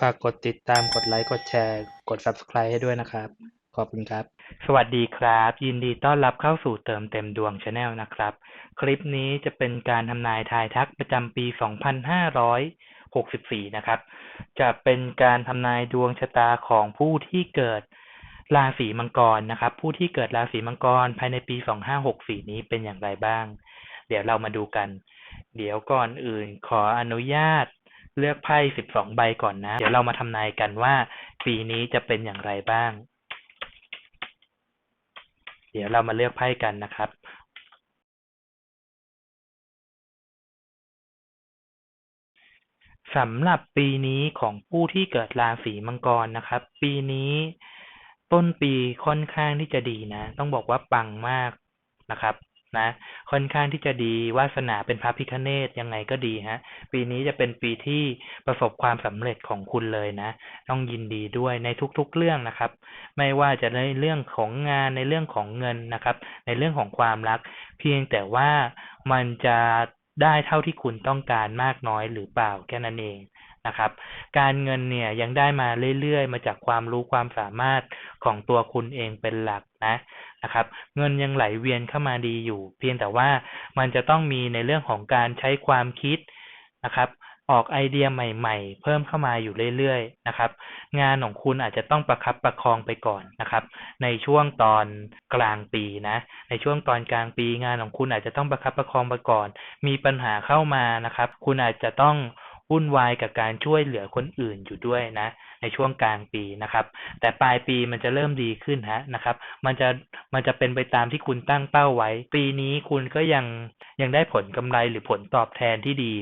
ฝากกดติดตามกดไลค์กดแชร์ กด Subscribe ให้ด้วยนะครับ ขอบคุณครับ สวัสดีครับ ยินดีต้อนรับเข้าสู่เติมเต็มดวง Channel นะครับ คลิปนี้จะเป็นการทำนายทายทักประจำปี 2564 นะครับ จะเป็นการทำนายดวงชะตาของผู้ที่เกิดราศีมังกรนะครับ ผู้ที่เกิดราศีมังกรภายในปี 2564 นี้เป็นอย่างไรบ้าง เดี๋ยวเรามาดูกัน เดี๋ยวก่อนอื่นขออนุญาต เลือกไพ่สิบสองใบก่อนนะ เดี๋ยวเรามาทำนายกันว่า ปีนี้จะเป็นอย่างไรบ้าง เดี๋ยวเรามาเลือกไพ่กันนะครับสำหรับปีนี้ของผู้ที่เกิดราศีมังกรนะครับ ปีนี้ต้นปีค่อนข้างที่จะดีนะ ต้องบอกว่าปังมากนะครับ นะ ค่อนข้างที่จะดีวาสนาเป็นพระพิคเนตยังไงก็ดีฮะ ปีนี้จะเป็นปีที่ประสบความสำเร็จของคุณเลยนะ ต้องยินดีด้วยในทุกๆเรื่องนะครับ ไม่ว่าจะในเรื่องของงานในเรื่องของเงินนะครับ ในเรื่องของความรัก เพียงแต่ว่ามันจะได้เท่าที่คุณต้องการมากน้อยหรือเปล่าแค่นั้นเอง นะครับ การเงินเนี่ยยังได้มาเรื่อยๆ มาจากความรู้ความสามารถของตัวคุณเองเป็นหลักนะนะครับ เงินยังไหลเวียนเข้ามาดีอยู่ เพียงแต่ว่ามันจะต้องมีในเรื่องของการใช้ความคิดนะครับ ออกไอเดียใหม่ ๆ เพิ่มเข้ามาอยู่เรื่อยๆนะครับ งานของคุณอาจจะต้องประคับประคองไปก่อนนะครับ ในช่วงตอนกลางปีนะ ในช่วงตอนกลางปีงานของคุณอาจจะต้องประคับประคองไปก่อน มีปัญหาเข้ามานะครับ คุณอาจจะต้อง วุ่นวายกับการช่วยเหลือคนอื่นอยู่ด้วยนะ ในช่วงกลางปีนะครับ แต่ปลายปีมันจะเริ่มดีขึ้นฮะนะครับ มันจะมันจะเป็นไปตามที่คุณตั้งเป้าไว้ ปีนี้คุณก็ยังยังได้ผลกำไรหรือผลตอบแทนที่ดี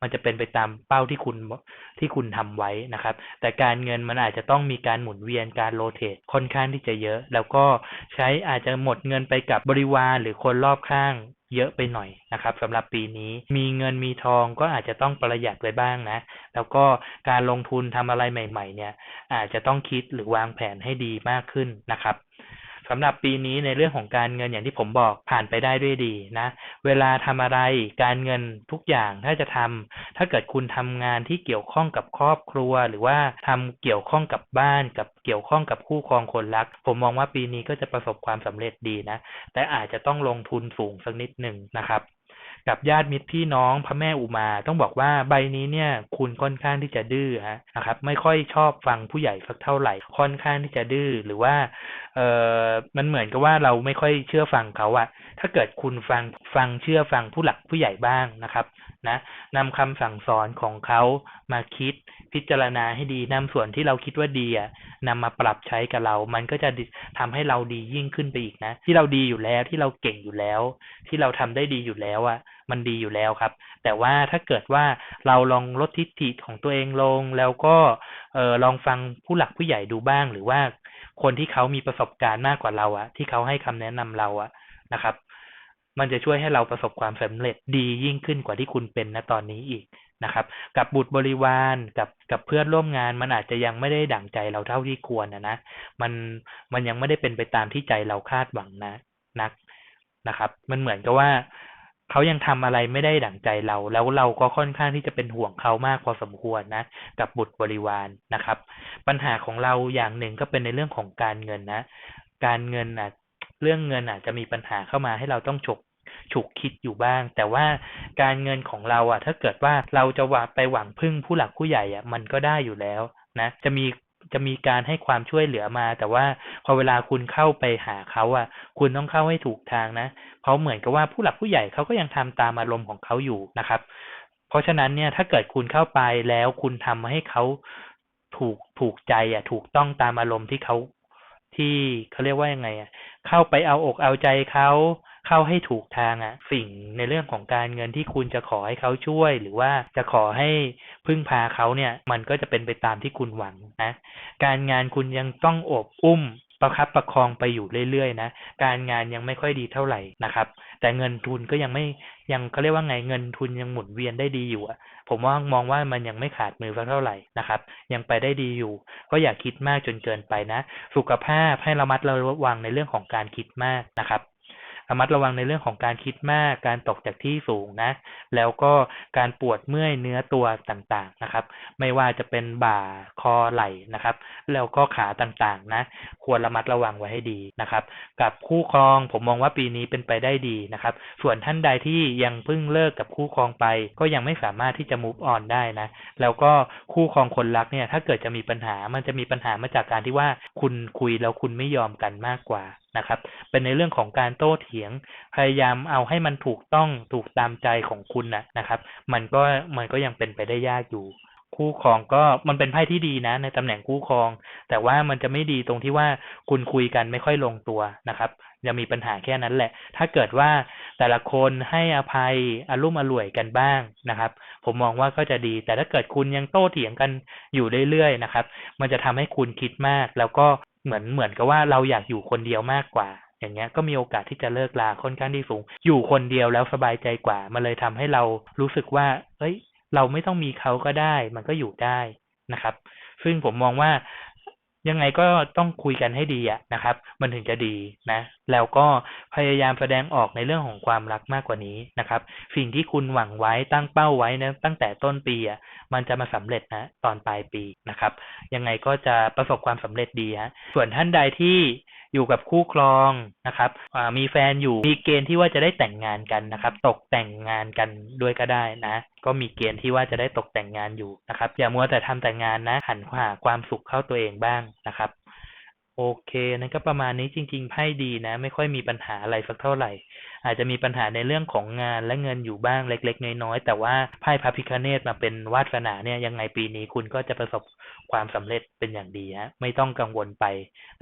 มันจะเป็นไปตามเป้าที่คุณที่คุณทำไว้นะครับ แต่การเงินมันอาจจะต้องมีการหมุนเวียนการโรเตทค่อนข้างที่จะเยอะ แล้วก็ใช้อาจจะหมดเงินไปกับบริวารหรือคนรอบข้าง เยอะไปหน่อยนะครับสำหรับปีนี้มีเงินมีทองก็อาจจะต้องประหยัดไว้บ้างนะ แล้วก็การลงทุนทำอะไรใหม่ ๆ เนี่ย อาจจะต้องคิดหรือวางแผนให้ดีมากขึ้นนะครับ สำหรับปีนี้ในเรื่องของการเงินอย่างที่ผมบอกผ่านไปได้ด้วยดีนะ เวลาทำอะไรการเงินทุกอย่างถ้าจะทำถ้าเกิดคุณทำงานที่เกี่ยวข้องกับครอบครัว หรือว่าทำเกี่ยวข้องกับบ้าน กับเกี่ยวข้องกับคู่ครองคนรัก ผมมองว่าปีนี้ก็จะประสบความสำเร็จดีนะ แต่อาจจะต้องลงทุนสูงสักนิดหนึ่งนะครับ กับญาติมิตรพี่น้องพระแม่อุมา ต้องบอกว่าใบนี้เนี่ยคุณค่อนข้างที่จะดื้อฮะนะครับ ไม่ค่อยชอบฟังผู้ใหญ่สักเท่าไหร่ค่อนข้างที่จะดื้อหรือว่าเออมันเหมือนกับว่าเราไม่ค่อยเชื่อฟังเขาอะถ้าเกิดคุณฟังฟังเชื่อฟังผู้หลักผู้ใหญ่บ้างนะครับนะนำคำสั่งสอนของเขามาคิดพิจารณาให้ดีนำส่วนที่เราคิดว่าดีอะนำมาปรับใช้กับเรา มันก็จะทำให้เราดียิ่งขึ้นไปอีกนะ ที่เราดีอยู่แล้วที่เราเก่งอยู่แล้ว ที่เราทำได้ดีอยู่แล้วอะ มันดีอยู่แล้วครับ แต่ว่าถ้าเกิดว่าเราลองลดทิฐิของตัวเองลง แล้วก็เออลองฟังผู้หลักผู้ใหญ่ดูบ้าง หรือว่าคนที่เขามีประสบการณ์มากกว่าเราอะที่เขาให้คำแนะนำเราอะนะครับ มันจะช่วยให้เราประสบความสำเร็จดียิ่งขึ้นกว่าที่คุณเป็นณตอนนี้อีกนะครับ กับบุตรบริวารกับกับเพื่อนร่วมงานมันอาจจะยังไม่ได้ดั่งใจเราเท่าที่ควรนะนะมันมันยังไม่ได้เป็นไปตามที่ใจเราคาดหวังนะนักนะครับ มันเหมือนกับว่า เขายังทำอะไรไม่ได้ดั่งใจเรา แล้วเราก็ค่อนข้างที่จะเป็นห่วงเขามากพอสมควรนะ กับบุตรบริวารนนะครับ ปัญหาของเราอย่างหนึ่งก็เป็นในเรื่องของการเงินนะ การเงินอะเรื่องเงินอาจจะมีปัญหาเข้ามาให้เราต้องฉกฉุกคิดอยู่บ้าง แต่ว่าการเงินของเราอะ ถ้าเกิดว่าเราจะหวังไปหวังพึ่งผู้หลักผู้ใหญ่อะมันก็ได้อยู่แล้วนะ จะมี จะมีการให้ความช่วยเหลือมา แต่ว่าพอเวลาคุณเข้าไปหาเขาอะ คุณต้องเข้าให้ถูกทางนะ เพราะเหมือนกับว่าผู้หลักผู้ใหญ่เขาก็ยังทำตามอารมณ์ของเขาอยู่นะครับ เพราะฉะนั้นเนี่ยถ้าเกิดคุณเข้าไปแล้วคุณทำให้เขาถูกถูกใจอะ ถูกต้องตามอารมณ์ที่เขาที่เขาเรียกว่ายังไงอะ เข้าไปเอาอกเอาใจเขา เข้าให้ถูกทางอะสิ่งในเรื่องของการเงินที่คุณจะขอให้เขาช่วย หรือว่าจะขอให้พึ่งพาเขาเนี่ย มันก็จะเป็นไปตามที่คุณหวังนะการงานคุณยังต้องอบอุ้มประคับประคองไปอยู่เรื่อยๆนะการงานยังไม่ค่อยดีเท่าไหร่นะครับ แต่เงินทุนก็ยังไม่ยังเขาเรียกว่าไงเงินทุนยังหมุนเวียนได้ดีอยู่อะผมว่ามองว่ามันยังไม่ขาดมือสักเท่าไหร่นะครับ ยังไปได้ดีอยู่ ก็อย่าคิดมากจนเกินไปนะ สุขภาพให้ระมัดระวังในเรื่องของการคิดมากนะครับ ระมัดระวังในเรื่องของการคิดมาก การตกจากที่สูงนะ แล้วก็การปวดเมื่อยเนื้อตัวต่างๆนะครับ ไม่ว่าจะเป็นบ่าคอไหล่นะครับ แล้วก็ขาต่างๆนะ ควรระมัดระวังไว้ให้ดีนะครับ กับคู่ครองผมมองว่าปีนี้เป็นไปได้ดีนะครับ ส่วนท่านใดที่ยังเพิ่งเลิกกับคู่ครองไป ก็ยังไม่สามารถที่จะ move on ได้นะ แล้วก็คู่ครองคนรักเนี่ย ถ้าเกิดจะมีปัญหา มันจะมีปัญหามาจากการที่ว่าคุณคุยแล้วคุณไม่ยอมกันมากกว่านะครับ เป็นในเรื่องของการโต้เถียง พยายามเอาให้มันถูกต้องถูกตามใจของคุณนะนะครับ มันก็มันก็ยังเป็นไปได้ยากอยู่ คู่ครองก็มันเป็นไพ่ที่ดีนะ ในตำแหน่งคู่ครอง แต่ว่ามันจะไม่ดีตรงที่ว่าคุณคุยกันไม่ค่อยลงตัวนะครับจะมีปัญหาแค่นั้นแหละ ถ้าเกิดว่าแต่ละคนให้อภัยอารมณ์อร่วยกันบ้างนะครับ ผมมองว่าก็จะดี แต่ถ้าเกิดคุณยังโต้เถียงกันอยู่เรื่อยๆนะครับ มันจะทำให้คุณคิดมาก แล้วก็ เหมือนเหมือนกับว่าเราอยากอยู่คนเดียวมากกว่า อย่างเงี้ยก็มีโอกาสที่จะเลิกลาค่อนข้างที่สูง อยู่คนเดียวแล้วสบายใจกว่ามันเลยทำให้เรารู้สึกว่า เอ้ย เราไม่ต้องมีเขาก็ได้ มันก็อยู่ได้นะครับ ซึ่งผมมองว่า ยังไงก็ต้องคุยกันให้ดีอะนะครับ มันถึงจะดีนะ แล้วก็พยายามแสดงออกในเรื่องของความรักมากกว่านี้นะครับ สิ่งที่คุณหวังไว้ตั้งเป้าไว้นะตั้งแต่ต้นปีอะมันจะมาสำเร็จนะ ตอนปลายปีนะครับ ยังไงก็จะประสบความสำเร็จดีฮะส่วนท่านใดที่ อยู่กับคู่ครองนะครับมีแฟนอยู่มีเกณฑ์ที่ว่าจะได้แต่งงานกันนะครับ ตกแต่งงานกันด้วยก็ได้นะ ก็มีเกณฑ์ที่ว่าจะได้ตกแต่งงานอยู่นะครับ อย่ามัวแต่ทำแต่งงานนะหันหาความสุขเข้าตัวเองบ้างนะครับโอเคนั่นก็ประมาณนี้จริง ๆไพ่ดีนะ ไม่ค่อยมีปัญหาอะไรสักเท่าไหร่อาจจะมีปัญหาในเรื่องของงานและเงินอยู่บ้างเล็ก ๆ น้อยๆแต่ว่าไพ่พระพิคเนตมาเป็นวาสนาเนี่ยยังไงปีนี้คุณก็จะประสบความสำเร็จเป็นอย่างดีฮะไม่ต้องกังวลไป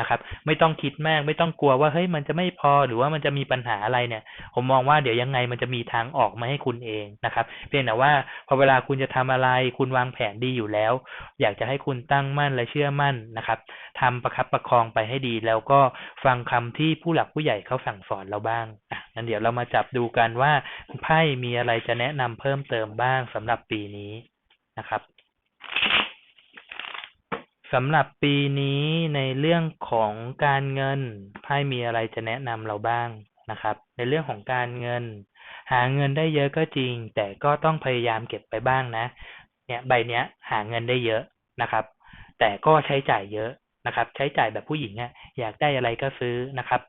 นะครับ ไม่ต้องคิดมาก ไม่ต้องกลัวว่าเฮ้ยมันจะไม่พอหรือว่ามันจะมีปัญหาอะไรเนี่ย ผมมองว่าเดี๋ยวยังไงมันจะมีทางออกมาให้คุณเองนะครับ เพียงแต่ว่าพอเวลาคุณจะทำอะไร คุณวางแผนดีอยู่แล้ว อยากจะให้คุณตั้งมั่นและเชื่อมั่นนะครับทำประคับประคองไปให้ดีแล้วก็ฟังคำที่ผู้หลักผู้ใหญ่เขาสั่งสอนเราบ้าง งั้นเดี๋ยวเรามาจับดูกันว่าไพ่มีอะไรจะแนะนำเพิ่มเติมบ้างสำหรับปีนี้นะครับสำหรับปีนี้ในเรื่องของการเงินไพ่มีอะไรจะแนะนำเราบ้างนะครับ ในเรื่องของการเงิน หาเงินได้เยอะก็จริง แต่ก็ต้องพยายามเก็บไปบ้างนะ เนี่ยใบเนี้ย หาเงินได้เยอะนะครับ แต่ก็ใช้จ่ายเยอะนะครับ ใช้จ่ายแบบผู้หญิงเนี่ยอยากได้อะไรก็ซื้อนะครับ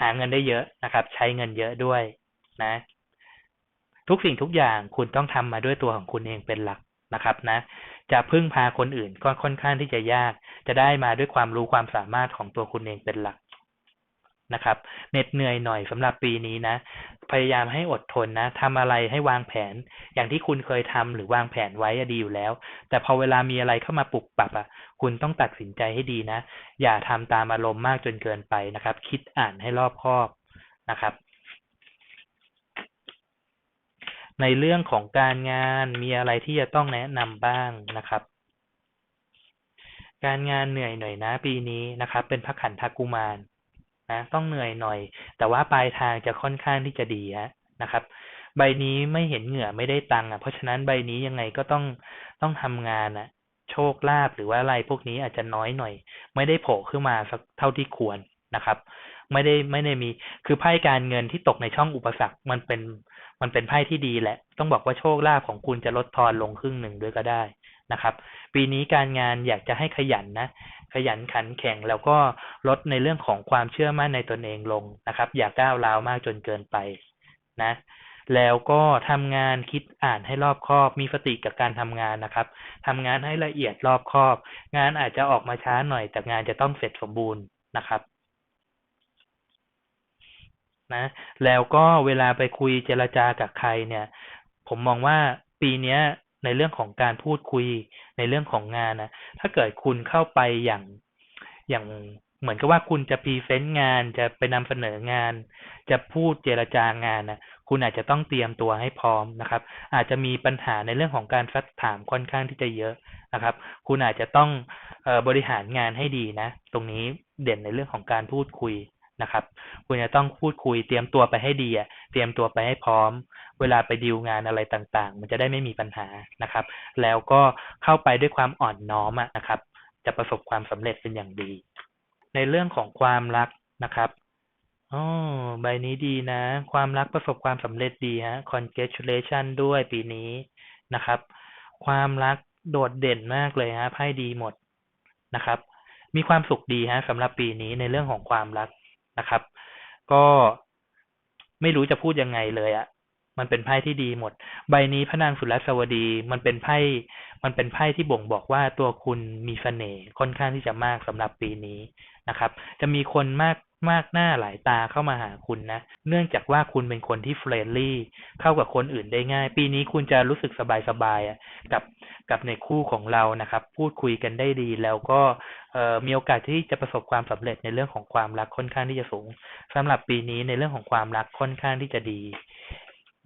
หาเงินได้เยอะนะครับ ใช้เงินเยอะด้วยนะ ทุกสิ่งทุกอย่างคุณต้องทำมาด้วยตัวของคุณเองเป็นหลักนะครับนะ จะพึ่งพาคนอื่นก็ค่อนข้างที่จะยาก จะได้มาด้วยความรู้ความสามารถของตัวคุณเองเป็นหลักนะครับเหน็ดเหนื่อยหน่อยสำหรับปีนี้นะ พยายามให้อดทนนะทำอะไรให้วางแผน อย่างที่คุณเคยทำหรือวางแผนไว้ดีอยู่แล้ว แต่พอเวลามีอะไรเข้ามาปลุกปรับอะ คุณต้องตัดสินใจให้ดีนะ อย่าทำตามอารมณ์มากจนเกินไปนะครับ คิดอ่านให้รอบคอบนะครับ ในเรื่องของการงานมีอะไรที่จะต้องแนะนำบ้างนะครับการงานเหนื่อยหน่อยนะปีนี้นะครับ เป็นพระขันธกุมาร นะต้องเหนื่อยหน่อย แต่ว่าปลายทางจะค่อนข้างที่จะดีนะครับ ใบนี้ไม่เห็นเหงื่อไม่ได้ตังค์อะเพราะฉะนั้นใบนี้ยังไงก็ต้องต้องทำงานอะ โชคลาภหรือว่าอะไรพวกนี้อาจจะน้อยหน่อย ไม่ได้โผล่ขึ้นมาสักเท่าที่ควรนะครับ ไม่ได้ไม่ได้มี คือไพ่การเงินที่ตกในช่องอุปสรรคมันเป็นมันเป็นไพ่ที่ดีแหละ ต้องบอกว่าโชคลาภของคุณจะลดทอนลงครึ่งหนึ่งด้วยก็ได้นะครับ ปีนี้การงานอยากจะให้ขยันนะ ขยันขันแข็งแล้วก็ลดในเรื่องของความเชื่อมั่นในตนเองลงนะครับ อย่าก้าวร้าวมากจนเกินไปนะ แล้วก็ทำงานคิดอ่านให้รอบคอบ มีสติกับการทำงานนะครับทำงานให้ละเอียดรอบคอบ งานอาจจะออกมาช้าหน่อยแต่งานจะต้องเสร็จสมบูรณ์นะครับ นะ แล้วก็เวลาไปคุยเจรจากับใครเนี่ย ผมมองว่าปีเนี้ยในเรื่องของการพูดคุยในเรื่องของงานนะถ้าเกิดคุณเข้าไปอย่างอย่างเหมือนกับว่าคุณจะพรีเซนต์งานจะไปนำเสนองาน จะพูดเจรจางานนะคุณอาจจะต้องเตรียมตัวให้พร้อมนะครับ อาจจะมีปัญหาในเรื่องของการซักถามค่อนข้างที่จะเยอะนะครับ คุณอาจจะต้องบริหารงานให้ดีนะ ตรงนี้เด่นในเรื่องของการพูดคุย นะครับ คุณจะต้องพูดคุยเตรียมตัวไปให้ดีเตรียมตัวไปให้พร้อม เวลาไปดีลงานอะไรต่างๆ มันจะได้ไม่มีปัญหานะครับ แล้วก็เข้าไปด้วยความอ่อนน้อมนะครับ จะประสบความสำเร็จเป็นอย่างดี ในเรื่องของความรักนะครับออ๋อใบนี้ดีนะ ความรักประสบความสำเร็จดีฮะ congratulation ด้วยปีนี้นะครับ ความรักโดดเด่นมากเลยฮะไพ่ดีหมดนะครับ มีความสุขดีฮะสำหรับปีนี้ในเรื่องของความรัก นะครับ ก็ไม่รู้จะพูดยังไงเลยอะมันเป็นไพ่ที่ดีหมด ใบนี้พระนางสุรสวดี มันเป็นไพ่ มันเป็นไพ่ที่บ่งบอกว่าตัวคุณมีเสน่ห์ค่อนข้างที่จะมากสำหรับปีนี้นะครับ จะมีคนมาก มากหน้าหลายตาเข้ามาหาคุณนะ เนื่องจากว่าคุณเป็นคนที่เฟรนลี่ เข้ากับคนอื่นได้ง่าย ปีนี้คุณจะรู้สึกสบายๆอะกับกับในคู่ของเรานะครับ พูดคุยกันได้ดีแล้วก็มีโอกาสที่จะประสบความสำเร็จในเรื่องของความรักค่อนข้างที่จะสูงสำหรับปีนี้ในเรื่องของความรักค่อนข้างที่จะดี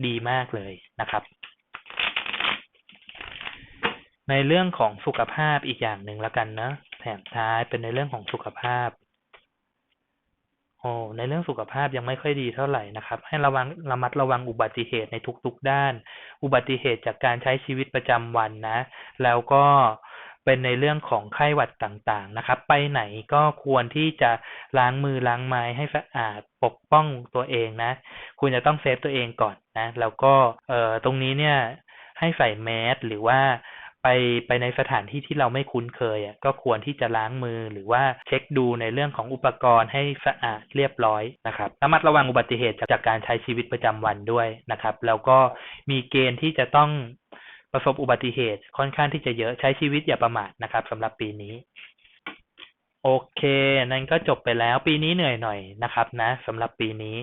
ดีมากเลยนะครับ ในเรื่องของสุขภาพอีกอย่างหนึ่งแล้วกันนะแถมท้ายเป็นในเรื่องของสุขภาพ โอ้ในเรื่องสุขภาพยังไม่ค่อยดีเท่าไหร่นะครับ ให้ระวังระมัดระวังอุบัติเหตุในทุกๆด้าน อุบัติเหตุจากการใช้ชีวิตประจำวันนะ แล้วก็เป็นในเรื่องของไข้หวัดต่างๆนะครับ ไปไหนก็ควรที่จะล้างมือล้างไม้ให้สะอาดปกป้องตัวเองนะ คุณจะต้องเซฟตัวเองก่อนนะ แล้วก็เอ่อตรงนี้เนี่ยให้ใส่แมสหรือว่า ไปไปในสถานที่ที่เราไม่คุ้นเคยอะก็ควรที่จะล้างมือหรือว่าเช็คดูในเรื่องของอุปกรณ์ให้สะอาดเรียบร้อยนะครับระมัดระวังอุบัติเหตุจากกการใช้ชีวิตประจำวันด้วยนะครับ แล้วก็มีเกณฑ์ที่จะต้องประสบอุบัติเหตุค่อนข้างที่จะเยอะใช้ชีวิตอย่าประมาทนะครับสำหรับปีนี้ โอเคนั่นก็จบไปแล้วปีนี้เหนื่อยหน่อยนะครับ นะสำหรับปีนี้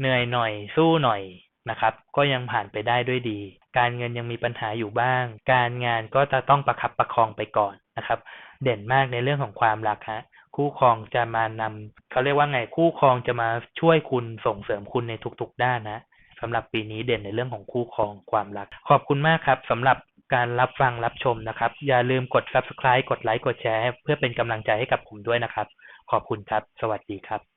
เหนื่อยหน่อย สู้หน่อย นะครับ ก็ยังผ่านไปได้ด้วยดี การเงินยังมีปัญหาอยู่บ้าง การงานก็จะต้องประคับประคองไปก่อนนะครับ เด่นมากในเรื่องของความรักฮะคู่ครองจะมานำเขาเรียกว่าไงคู่ครองจะมาช่วยคุณส่งเสริมคุณในทุกๆด้านนะสำหรับปีนี้เด่นในเรื่องของคู่ครองความรัก ขอบคุณมากครับสำหรับการรับฟังรับชมนะครับ อย่าลืมกด subscribe กดไลค์กดแชร์ เพื่อเป็นกำลังใจให้กับผมด้วยนะครับ ขอบคุณครับ สวัสดีครับ